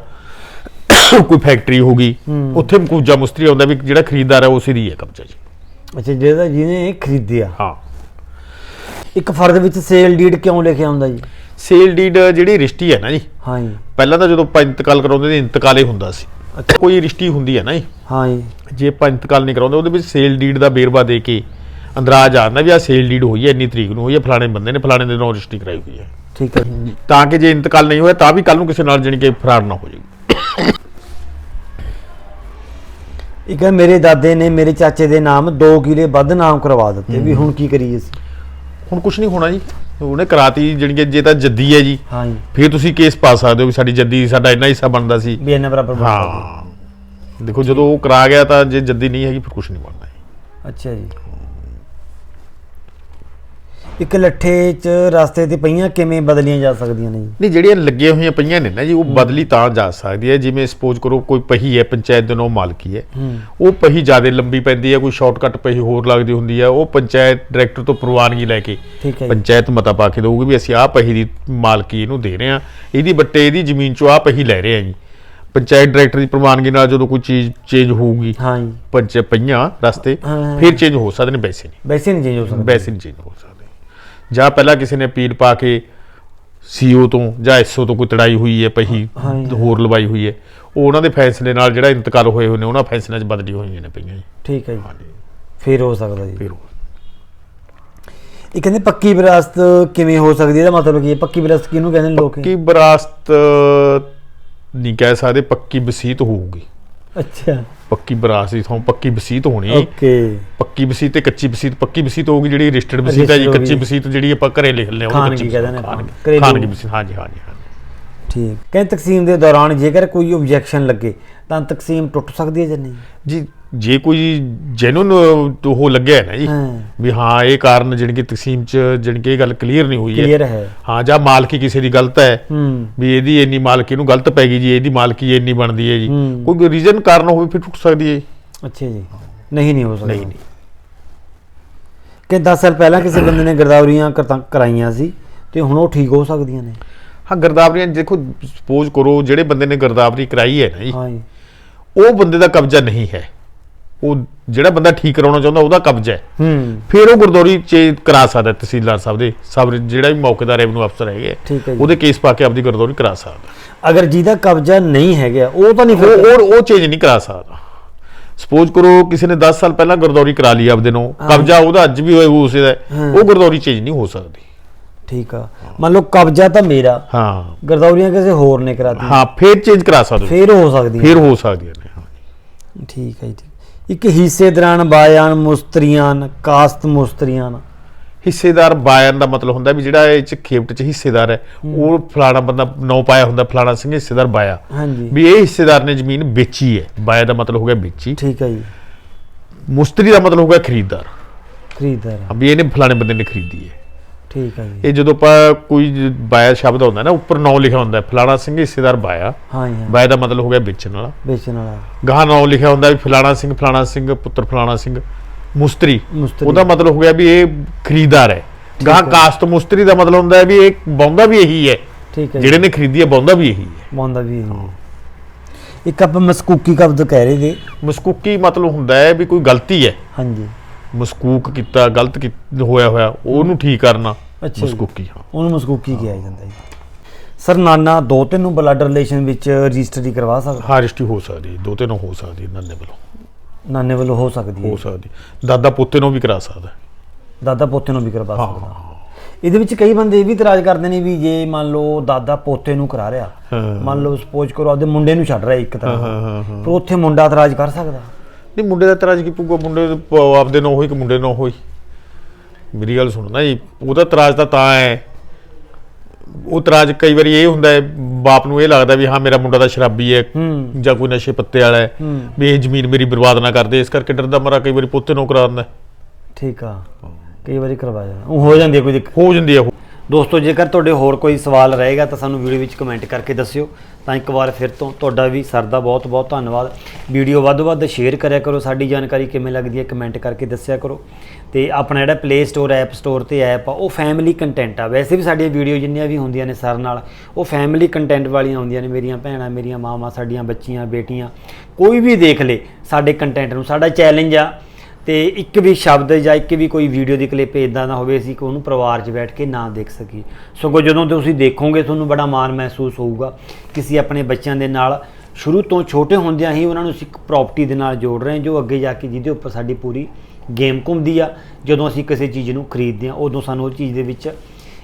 ਕੋਈ ਫੈਕਟਰੀ ਹੋ ਗਈ। ਉੱਥੇ ਮਕਬੂਜਾ ਮੁਸਤਰੀ ਆਉਂਦਾ ਵੀ ਜਿਹੜਾ ਖਰੀਦਦਾਰ ਹੈ ਉਸੇ ਦੀ ਹੈ ਕਬਜ਼ਾ ਜੀ। ਅੱਛਾ ਜਿਹਦਾ ਜਿਹਨੇ ਖਰੀਦਿਆ। ਹਾਂ। ਇੱਕ ਫਰਦ ਵਿੱਚ ਸੇਲ ਡੀਡ ਕਿਉਂ ਲਿਖਿਆ ਹੁੰਦਾ ਜੀ? ਸੇਲ ਡੀਡ ਜਿਹੜੀ ਰਿਸ਼ਤੀ ਹੈ ਨਾ ਜੀ ਹਾਂ ਜੀ। ਪਹਿਲਾਂ ਤਾਂ ਜਦੋਂ ਆਪਾਂ ਇੰਤਕਾਲ ਕਰਾਉਂਦੇ ਸੀ ਇੰਤਕਾਲੇ ਹੁੰਦਾ ਸੀ। ਕੋਈ ਰਿਸ਼ਤੀ ਹੁੰਦੀ ਹੈ ਨਾ ਜੀ। ਹਾਂ ਜੀ। ਜੇ ਆਪਾਂ ਇੰਤਕਾਲ ਨਹੀਂ ਕਰਾਉਂਦੇ ਉਹਦੇ ਵਿੱਚ ਸੇਲ ਡੀਡ ਦਾ ਬੇਰਵਾ ਦੇ ਕੇ ਅੰਦਰਾਜ ਆਉਂਦਾ ਵੀ ਆ ਸੇਲ ਡੀਡ ਹੋਈ ਹੈ ਇੰਨੀ ਤਰੀਕ ਨੂੰ ਹੋਈ ਹੈ ਫਲਾਣੇ ਬੰਦੇ ਨੇ ਫਲਾਣੇ ਦੇ ਨਾਂ ਰਜਿਸਟਰੀ ਕਰਾਈ ਹੋਈ ਹੈ। ਠੀਕ ਹੈ ਤਾਂ ਕਿ ਜੇ ਇੰਤਕਾਲ ਨਹੀਂ ਹੋਇਆ ਤਾਂ ਵੀ ਕੱਲ ਨੂੰ ਕਿਸੇ ਨਾਲ ਜਾਣੀ ਕਿ ਫਰਾਡ ਨਾ ਹੋ ਜਾਵੇ ਇੱਕ ਹੈ ਮੇਰੇ ਦਾਦੇ ਨੇ ਮੇਰੇ ਚਾਚੇ ਦੇ ਨਾਮ 2 ਕਿਲੇ ਵੱਧ ਨਾਮ ਕਰਵਾ ਦਿੱਤੇ ਵੀ ਹੁਣ ਕੀ ਕਰੀਏ ਅਸੀਂ? ਹੁਣ ਕੁਝ ਨਹੀਂ ਹੋਣਾ ਜੀ। ਉਹਨੇ ਕਰਾਤੀ ਕਿ ਜੇ ਤਾਂ ਜੱਦੀ ਹੈ ਜੀ। ਹਾਂ ਜੀ। ਫਿਰ ਤੁਸੀਂ ਕੇਸ ਪਾ ਸਕਦੇ ਹੋ ਵੀ ਸਾਡੀ ਜੱਦੀ ਸਾਡਾ ਇੰਨਾ ਹਿੱਸਾ ਬਣਦਾ ਸੀ। ਵੀ ਇਹਨਾਂ ਬਰਾਬਰ। ਹਾਂ। ਦੇਖੋ ਜਦੋਂ ਉਹ ਕਰਾ ਗਿਆ ਤਾਂ ਜੇ ਜੱਦੀ ਨਹੀਂ ਹੈਗੀ ਫਿਰ ਕੁਝ ਨਹੀਂ ਬਣਨਾ ਜੀ। ਅੱਛਾ ਜੀ। ਇੱਕ ਲੱਠੇ 'ਚ ਰਸਤੇ ਤੇ ਪਈਆਂ ਕਿਵੇਂ ਬਦਲੀਆਂ ਜਾ ਸਕਦੀਆਂ ਨੇ ਜੀ? ਨਹੀਂ ਜਿਹੜੀਆਂ ਲੱਗੀਆਂ ਹੋਈਆਂ ਪਈਆਂ ਨੇ ਨਾ ਜੀ ਉਹ ਬਦਲੀ ਤਾਂ ਜਾ ਸਕਦੀ ਹੈ। ਜਿਵੇਂ ਸਪੋਜ਼ ਕਰੋ ਕੋਈ ਪਹੀ ਹੈ ਪੰਚਾਇਤ ਦੇ ਨੋ ਮਾਲਕੀ ਹੈ ਉਹ ਪਹੀ ਜ਼ਿਆਦਾ ਲੰਬੀ ਪੈਂਦੀ ਹੈ ਕੋਈ ਸ਼ਾਰਟਕਟ ਪਹੀ ਹੋਰ ਲੱਗਦੀ ਹੁੰਦੀ ਹੈ ਉਹ ਪੰਚਾਇਤ ਡਾਇਰੈਕਟਰ ਤੋਂ ਪ੍ਰਵਾਨਗੀ ਲੈ ਕੇ ਠੀਕ ਹੈ ਜੀ। ਪੰਚਾਇਤ ਮਤਾ ਪਾ ਕੇ ਦਊਗੀ ਵੀ ਅਸੀਂ ਆਹ ਪਹੀ ਦੀ ਮਾਲਕੀ ਇਹਨੂੰ ਦੇ ਰਹੇ ਹਾਂ। ਇਹਦੀ ਬੱਟੇ ਇਹਦੀ ਜ਼ਮੀਨ ਚੋਂ ਆਹ ਪਹੀ ਲੈ ਰਹੇ ਹਾਂ ਜੀ। ਪੰਚਾਇਤ ਡਾਇਰੈਕਟਰ ਦੀ ਪ੍ਰਵਾਨਗੀ ਨਾਲ ਜਦੋਂ ਕੋਈ ਚੀਜ਼ ਚੇਂਜ ਹੋਊਗੀ ਹਾਂ ਜੀ। ਪੰਚ ਪਈਆਂ ਰਸਤੇ ਹਾਂ। ਫਿਰ ਚੇਂਜ ਹੋ ਸਕਦੇ ਨੇ ਵੈਸੇ ਨਹੀਂ। ਵੈਸੇ ਨਹੀਂ ਚੇਂਜ ਹੋ ਸਕਦਾ। ਵੈਸੇ ਨਹੀਂ ਚੇਂਜ ਹੋ ਸਕਦੇ। ਜਾਂ ਪਹਿਲਾਂ ਕਿਸੇ ਨੇ ਅਪੀਲ ਪਾ ਕੇ ਸੀਓ ਤੋਂ ਜਾਂ ਐਸਓ ਤੋਂ ਕੋਈ ਤੜਾਈ ਹੋਈ ਹੈ ਪਹੀ। ਹੋਰ ਲਵਾਈ ਹੋਈ ਹੈ ਉਹ ਉਹਨਾਂ ਦੇ ਫੈਸਲੇ ਨਾਲ ਜਿਹੜਾ ਇੰਤਕਾਲ ਹੋਏ ਹੋਏ ਨੇ ਉਹਨਾਂ ਫੈਸਲਿਆਂ 'ਚ ਬਦਲੀ ਹੋਈਆਂ ਨੇ ਪਈਆਂ ਜੀ। ਠੀਕ ਹੈ ਜੀ। ਫਿਰ ਹੋ ਸਕਦਾ ਜੀ। ਫਿਰ ਇਹ ਕਹਿੰਦੇ ਪੱਕੀ ਵਿਰਾਸਤ ਕਿਵੇਂ ਹੋ ਸਕਦੀ ਹੈ? ਇਹਦਾ ਮਤਲਬ ਕੀ ਹੈ? ਪੱਕੀ ਵਿਰਾਸਤ ਕਿਹਨੂੰ ਕਹਿੰਦੇ ਨੇ ਲੋਕ? ਪੱਕੀ ਵਿਰਾਸਤ ਨਹੀਂ ਕਹਿ ਸਕਦੇ ਪੱਕੀ ਵਸੀਤ ਹੋਊਗੀ। ਅੱਛਾ। ਪੱਕੀ ਵਿਰਾਸਤ ਇਥੋਂ ਪੱਕੀ ਵਸੀਤ ਹੋਣੀ। ਓਕੇ। ਪੱਕੀ ਵਸੀਤ ਤੇ ਕੱਚੀ ਵਸੀਤ ਪੱਕੀ ਵਸੀਤ ਹੋਊਗੀ ਜਿਹੜੀ ਰਜਿਸਟਰਡ ਵਸੀਤ ਹੈ ਜੀ Registered ਕੱਚੀ। ਵਸੀਤ ਜਿਹੜੀ ਆਪਾਂ ਘਰੇ ਲਿਖ ਹਾਂ ਖਾਨਗੀ ਕੱਚੀ ਕਹਿੰਦੇ ਨੇ ਖਾਨਗੀ ਘਰੇਲੂ। ਖਾਨਗੀ ਵਸੀਤ ਹਾਂਜੀ ਹਾਂਜੀ ਹਾਂਜੀ। ਠੀਕ। ਕਹਿੰਦੇ ਤਕਸੀਮ ਦੇ ਦੌਰਾਨ ਜੇਕਰ ਕੋਈ ਆਬਜੈਕਸ਼ਨ ਲੱਗੇ ਤਾਂ ਤਕਸੀਮ ਟੁੱਟ ਸਕਦੀ ਹੈ ਜਾਂ ਨਹੀਂ? ਜੀ ਜੇ ਕੋਈ ਜੈਨੂਨ ਉਹ ਲੱਗਿਆ ਹੈ ਨਾ ਜੀ ਹਾਂ। ਵੀ ਹਾਂ ਇਹ ਕਾਰਨ ਜਿਹੜੀ ਕਿ ਤਕਸੀਮ ਚ ਜਿਹੜੀ ਕਿ ਇਹ ਗੱਲ ਕਲੀਅਰ ਨਹੀਂ ਹੋਈ ਹੈ। ਕਲੀਅਰ ਹੈ। ਹਾਂ ਜਾਂ ਮਾਲਕੀ ਕਿਸੇ ਦੀ ਗਲਤ ਹੈ ਹੂੰ। ਵੀ ਇਹਦੀ ਇੰਨੀ ਮਾਲਕੀ ਨੂੰ ਗਲਤ ਪੈ ਗਈ ਜੀ ਇਹਦੀ ਮਾਲਕੀ ਇੰਨੀ ਬਣਦੀ ਹੈ ਜੀ। ਹੂੰ। ਕੋਈ ਰੀਜ਼ਨ ਕਾਰਨ ਹੋਵੇ ਫਿਰ ਟੁੱਟ ਸਕਦੀ ਹੈ ਜੀ। ਅੱਛਾ ਜੀ। ਨਹੀਂ ਨਹੀਂ ਹੋ ਸਕਦਾ। ਨਹੀਂ ਨਹੀਂ। ਕਿ 10 ਸਾਲ ਪਹਿਲਾਂ ਕਿਸੇ ਬੰਦੇ ਨੇ ਗਰਦਾਵਰੀਆਂ ਕਰਤਾ- ਕਰਾਈਆਂ ਸੀ ਤੇ ਹੁਣ ਉਹ ਠੀਕ ਹੋ ਸਕਦੀਆਂ ਨੇ। ਹਾਂ ਗਰਦਾਵਰੀਆਂ ਦੇਖੋ ਸਪੋਜ਼ ਕਰੋ ਜਿਹੜੇ ਬੰਦੇ ਨੇ ਗਰਦਾਵਰੀ ਕਰਾਈ ਹੈ ਨਾ ਜੀ ਹਾਂ ਜੀ। ਉਹ ਬੰਦੇ ਦਾ ਕਬਜ਼ਾ ਨਹੀਂ ਹੈ। ਉਹ ਜਿਹੜਾ ਬੰਦਾ ਠੀਕ ਕਰਾਉਣਾ ਚਾਹੁੰਦਾ ਉਹਦਾ ਕਬਜ਼ਾ ਹੈ। ਹੂੰ। ਫਿਰ ਉਹ ਗੁਰਦੌਰੀ ਚੇਂਜ ਕਰਾ ਸਕਦਾ ਤਹਿਸੀਲਦਾਰ ਸਾਹਿਬ ਦੇ ਸਬ ਜਿਹੜਾ ਵੀ ਮੌਕੇਦਾਰ ਰੈਵਨਿਊ ਅਫਸਰ ਹੈਗੇ ਠੀਕ ਹੈ ਜੀ। ਉਹਦੇ ਕੇਸ ਪਾ ਕੇ ਆਪਦੀ ਗੁਰਦੌਰੀ ਕਰਾ ਸਕਦਾ। ਅਗਰ ਜਿਹਦਾ ਕਬਜ਼ਾ ਨਹੀਂ ਹੈਗਾ ਉਹ ਤਾਂ ਨਹੀਂ ਉਹ ਫਿਰ ਉਹ ਉਹ ਚੇਂਜ ਨਹੀਂ ਕਰਾ ਸਕਦਾ। ਸਪੋਜ਼ ਕਰੋ ਕਿਸੇ ਨੇ 10 ਸਾਲ ਪਹਿਲਾਂ ਗੁਰਦੌਰੀ ਕਰਾ ਲਈ ਆਪਦੇ ਨੂੰ ਕਬਜ਼ਾ ਉਹਦਾ ਅੱਜ ਵੀ ਹੋਏ ਉਸੇ ਦਾ ਹਾਂ। ਉਹ ਗੁਰਦੌਰੀ ਚੇਂਜ ਨਹੀਂ ਹੋ ਸਕਦੀ। ਠੀਕ ਆ। ਮੰਨ ਲਓ ਕਬਜ਼ਾ ਤਾਂ ਮੇਰਾ ਹਾਂ। ਗਰਦੌਰੀਆਂ ਕਿਸੇ ਹੋਰ ਨੇ ਕਰਾਤੀ ਹਾਂ ਫੇਰ ਚੇਂਜ ਕਰਾ ਸਕਦੇ ਹੋ। ਫੇਰ ਹੋ ਸਕਦੀ ਹੈ ਫੇਰ ਹੋ ਸਕਦੀਆਂ ਨੇ ਹਾਂ। ਠੀਕ ਹੈ ਜੀ ਠੀਕ। ਇੱਕ ਹਿੱਸੇ ਦੌਰਾਨ ਬਾਇਆਨ ਮੁਸਤਰੀਆਂ ਕਾਸਤ ਮੁਸਤਰੀਆਂ ਹਿੱਸੇਦਾਰ ਬਾਇਨ ਦਾ ਮਤਲਬ ਹੁੰਦਾ ਵੀ ਜਿਹੜਾ ਇਹ ਚ ਖੇਪਟ ਚ ਹਿੱਸੇਦਾਰ ਹੈ ਉਹ ਫਲਾਣਾ ਬੰਦਾ ਨੌ ਪਾਇਆ ਹੁੰਦਾ ਫਲਾਣਾ ਸਿੰਘ ਹਿੱਸੇਦਾਰ ਬਾਇਆ। ਹਾਂਜੀ। ਵੀ ਇਹ ਹਿੱਸੇਦਾਰ ਨੇ ਜ਼ਮੀਨ ਵੇਚੀ ਹੈ ਬਾਇਆ ਦਾ ਮਤਲਬ ਹੋ ਗਿਆ ਵੇਚੀ। ਠੀਕ ਹੈ ਜੀ। ਮੁਸ਼ਤਰੀ ਦਾ ਮਤਲਬ ਹੋ ਗਿਆ ਖਰੀਦਦਾਰ। ਖਰੀਦਦਾਰ ਵੀ ਇਹਨੇ ਫਲਾਣੇ ਬੰਦੇ ਨੇ ਖਰੀਦੀ ਹੈ। ਠੀਕ ਹੈ ਜੀ। ਇਹ ਜਦੋਂ ਆਪਾਂ ਕੋਈ ਬਾਇਆ ਸ਼ਬਦ ਹੁੰਦਾ ਨਾ ਉੱਪਰ ਨਾਂ ਲਿਖਿਆ ਹੁੰਦਾ ਫਲਾਣਾ ਸਿੰਘ ਹਿੱਸੇਦਾਰ ਬਾਇਆ। ਹਾਂ ਜੀ ਹਾਂ। ਬਾਇਆ ਦਾ ਮਤਲਬ ਹੋ ਗਿਆ ਵੇਚਣ ਵਾਲਾ। ਵੇਚਣ ਵਾਲਾ। ਗਾਹਾਂ ਨਾਂ ਲਿਖਿਆ ਹੁੰਦਾ ਵੀ ਫਲਾਣਾ ਸਿੰਘ ਫਲਾਣਾ ਸਿੰਘ ਪੁੱਤਰ ਫਲਾਣਾ ਸਿੰਘ। ਮੁਸਤਰੀ। ਮੁਸਤਰੀ। ਉਹਦਾ ਮਤਲਬ ਹੋ ਗਿਆ ਵੀ ਇਹ ਖਰੀਦਦਾਰ ਹੈ। ਗਾਹਾਂ। ਕਾਸਤ ਮੁਸਤਰੀ ਦਾ ਮਤਲਬ ਹੁੰਦਾ ਹੈ ਵੀ ਇਹ ਬੌਂਦਾ ਵੀ ਇਹੀ ਹੈ। ਠੀਕ ਹੈ ਜਿਹੜੇ ਨੇ ਖਰੀਦੀ ਹੈ ਬੌਂਦਾ ਵੀ ਇਹੀ ਹੈ। ਬੌਂਦਾ ਵੀ ਹੈ। ਇੱਕ ਆਪਾਂ ਮਸਕੂਕੀ ਕਬਜ਼ ਕਹਿ ਰਹੇ ਸੀ ਮਸਕੂਕੀ ਮਤਲਬ ਹੁੰਦਾ ਹੈ ਵੀ ਕੋਈ ਗਲਤੀ ਹੈ। ਹਾਂਜੀ। ਮਸਕੂਕ ਕੀਤਾ ਗਲਤ ਹੋਇਆ ਹੋਇਆ ਉਹਨੂੰ ਠੀਕ ਕਰਨਾ ਅੱਛਾ ਜੀ। ਮਸਕੂਕੀ ਹਾਂ। ਉਹਨੂੰ ਮਸਕੂਕੀ ਕਿਹਾ ਜਾਂਦਾ ਜੀ। ਸਰ ਨਾਨਾ ਦੋ ਤਿੰਨ ਨੂੰ ਬਲੱਡ ਰਿਲੇਸ਼ਨ ਵਿੱਚ ਰਜਿਸਟਰੀ ਕਰਵਾ ਸਕਦਾ ਹਾਂ ਰਿਸ਼ਤੀ ਹੋ ਸਕਦੀ ਹੈ, ਦੋ ਤਿੰਨ ਹੋ ਸਕਦੀ ਹੈ ਨਾਨੇ ਵੱਲੋਂ। ਨਾਨੇ ਵੱਲੋਂ ਹੋ ਸਕਦੀ ਹੈ। ਹੋ ਸਕਦੀ। ਦਾਦਾ ਪੋਤੇ ਨੂੰ ਵੀ ਕਰਾ ਸਕਦਾ। ਦਾਦਾ ਪੋਤੇ ਨੂੰ ਵੀ ਕਰਵਾ ਹਾਂ ਸਕਦਾ। ਇਹਦੇ ਵਿੱਚ ਕਈ ਬੰਦੇ ਇਹ ਵੀ ਇਤਰਾਜ਼ ਕਰਦੇ ਨੇ ਵੀ ਜੇ ਮੰਨ ਲਓ ਦਾਦਾ ਪੋਤੇ ਨੂੰ ਕਰਾ ਰਿਹਾ ਹਾਂ। ਮੰਨ ਲਓ ਸਪੋਜ਼ ਕਰੋ ਆਪਦੇ ਮੁੰਡੇ ਨੂੰ ਛੱਡ ਰਿਹਾ ਇੱਕ ਤਰ੍ਹਾਂ। ਹਾਂ, ਹਾਂ, ਦਾ। ਪਰ ਉੱਥੇ ਮੁੰਡਾ ਇਤਰਾਜ਼ ਕਰ ਸਕਦਾ। ਨਹੀਂ ਮੁੰਡੇ ਦਾ ਤਰਾਜ ਕੀ ਪੂਗਾ ਮੁੰਡੇ ਦੇ ਪ- ਆਪਦੇ ਨਾਲ ਹੋਈ ਕਿ ਮੁੰਡੇ ਨਾਲ ਹੋਈ? ਮੇਰੀ ਗੱਲ ਸੁਣੋ ਨਾ ਜੀ ਉਹਦਾ ਤਰਾਜ ਤਾਂ ਤਾਂ ਹੈ। ਉਹ ਤਰਾਜ ਕਈ ਵਾਰੀ ਇਹ ਹੁੰਦਾ ਹੈ ਬਾਪ ਨੂੰ ਇਹ ਲੱਗਦਾ ਵੀ ਹਾਂ ਮੇਰਾ ਮੁੰਡਾ ਤਾਂ ਸ਼ਰਾਬੀ ਹੈ ਜਾਂ ਕੋਈ ਨਸ਼ੇ ਪੱਤੇ ਵਾਲਾ ਹੈ। ਵੀ ਇਹ ਜ਼ਮੀਨ ਮੇਰੀ ਬਰਬਾਦ ਨਾ ਕਰਦੇ ਇਸ ਕਰਕੇ ਡਰਦਾ ਮਰਾ ਕਈ ਵਾਰੀ ਪੁੱਤੇ ਨੂੰ ਕਰਾ ਦਿੰਦਾ। ਠੀਕ ਆ। ਕਈ ਵਾਰੀ ਕਰਵਾ ਜਾਂਦਾ ਉਹ ਹੋ ਜਾਂਦੀ ਹੈ ਕੋਈ ਦਿੱਕਤ? ਹੋ ਜਾਂਦੀ ਹੈ ਉਹ ਦੋਸਤੋ, ਜੇਕਰ ਤੁਹਾਡੇ ਹੋਰ ਕੋਈ ਸਵਾਲ ਰਹੇਗਾ ਤਾਂ ਸਾਨੂੰ ਵੀਡੀਓ ਵਿੱਚ ਕਮੈਂਟ ਕਰਕੇ ਦੱਸਿਓ। ਤਾਂ ਇੱਕ ਵਾਰ ਫਿਰ ਤੋਂ ਤੁਹਾਡਾ ਵੀ ਸਰ ਦਾ ਬਹੁਤ ਬਹੁਤ ਧੰਨਵਾਦ। ਵੀਡੀਓ ਵੱਧ ਵੱਧ ਸ਼ੇਅਰ ਕਰਿਆ ਕਰੋ। ਸਾਡੀ ਜਾਣਕਾਰੀ ਕਿਵੇਂ ਲੱਗਦੀ ਹੈ ਕਮੈਂਟ ਕਰਕੇ ਦੱਸਿਆ ਕਰੋ। ਤੇ ਆਪਣਾ ਜਿਹੜਾ ਪਲੇ ਸਟੋਰ ਐਪ ਸਟੋਰ ਤੇ ਐਪ ਆ, ਉਹ ਫੈਮਿਲੀ ਕੰਟੈਂਟ ਆ। ਵੈਸੇ ਵੀ ਸਾਡੀਆਂ ਵੀਡੀਓ ਜਿੰਨੀਆਂ ਵੀ ਹੁੰਦੀਆਂ ਨੇ ਸਰ ਨਾਲ, ਉਹ ਫੈਮਿਲੀ ਕੰਟੈਂਟ ਵਾਲੀਆਂ ਹੁੰਦੀਆਂ ਨੇ। ਮੇਰੀਆਂ ਭੈਣਾਂ, ਮੇਰੀਆਂ ਮਾਵਾਂ, ਸਾਡੀਆਂ ਬੱਚੀਆਂ, ਬੇਟੀਆਂ, ਕੋਈ ਵੀ ਦੇਖ ਲੇ, ਸਾਡੇ ਕੰਟੈਂਟ ਨੂੰ, ਸਾਡਾ ਚੈਲੰਜ ਆ। ਤੇ ਇੱਕ ਵੀ ਸ਼ਬਦ ਜਾਂ ਇੱਕ ਵੀ ਕੋਈ ਵੀਡੀਓ ਦੀ ਕਲਿੱਪ ਇਦਾਂ ਨਾ ਹੋਵੇ ਅਸੀਂ ਕਿ ਉਹਨੂੰ ਪਰਿਵਾਰ 'ਚ ਬੈਠ ਕੇ ਨਾ ਦੇਖ ਸਕੀਏ। ਸਗੋਂ ਜਦੋਂ ਤੁਸੀਂ ਦੇਖੋਗੇ ਤੁਹਾਨੂੰ ਬੜਾ ਮਾਣ ਮਹਿਸੂਸ ਹੋਊਗਾ ਕਿ ਅਸੀਂ ਆਪਣੇ ਬੱਚਿਆਂ ਦੇ ਨਾਲ ਸ਼ੁਰੂ ਤੋਂ ਛੋਟੇ ਹੁੰਦਿਆਂ ਹੀ ਉਹਨਾਂ ਨੂੰ ਅਸੀਂ ਇੱਕ ਪ੍ਰਾਪਰਟੀ ਦੇ ਨਾਲ ਜੋੜ ਰਹੇ ਹਾਂ, ਜੋ ਅੱਗੇ ਜਾ ਕੇ ਜਿਹਦੇ ਉੱਪਰ ਸਾਡੀ ਪੂਰੀ ਗੇਮ ਘੁੰਮਦੀ ਆ। ਜਦੋਂ ਅਸੀਂ ਕਿਸੇ ਚੀਜ਼ ਨੂੰ ਖਰੀਦਦੇ ਹਾਂ, ਉਦੋਂ ਸਾਨੂੰ ਉਹ ਚੀਜ਼ ਦੇ ਵਿੱਚ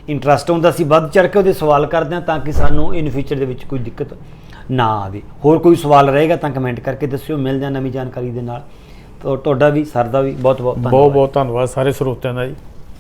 ਇੰਟਰਸਟ ਹੁੰਦਾ ਸੀ। ਵੱਧ ਚੜ ਕੇ ਉਹਦੇ ਸਵਾਲ ਕਰਦੇ ਹਾਂ ਤਾਂ ਕਿ ਸਾਨੂੰ ਇਨ ਫਿਊਚਰ ਦੇ ਵਿੱਚ ਕੋਈ ਦਿੱਕਤ ਨਾ ਆਵੇ। ਹੋਰ ਕੋਈ ਸਵਾਲ ਰਹੇਗਾ ਤਾਂ ਕਮੈਂਟ ਕਰਕੇ ਦੱਸਿਓ। ਮਿਲ ਜਾਂ ਨਵੀਂ ਜਾਣਕਾਰੀ ਦੇ ਨਾਲ। ਤੁਹਾਡਾ ਵੀ ਸਰ ਦਾ ਵੀ ਬਹੁਤ ਬਹੁਤ ਧੰਨਵਾਦ। ਬਹੁਤ ਬਹੁਤ ਧੰਨਵਾਦ ਸਾਰੇ ਸਰੋਤਿਆਂ ਦਾ ਜੀ।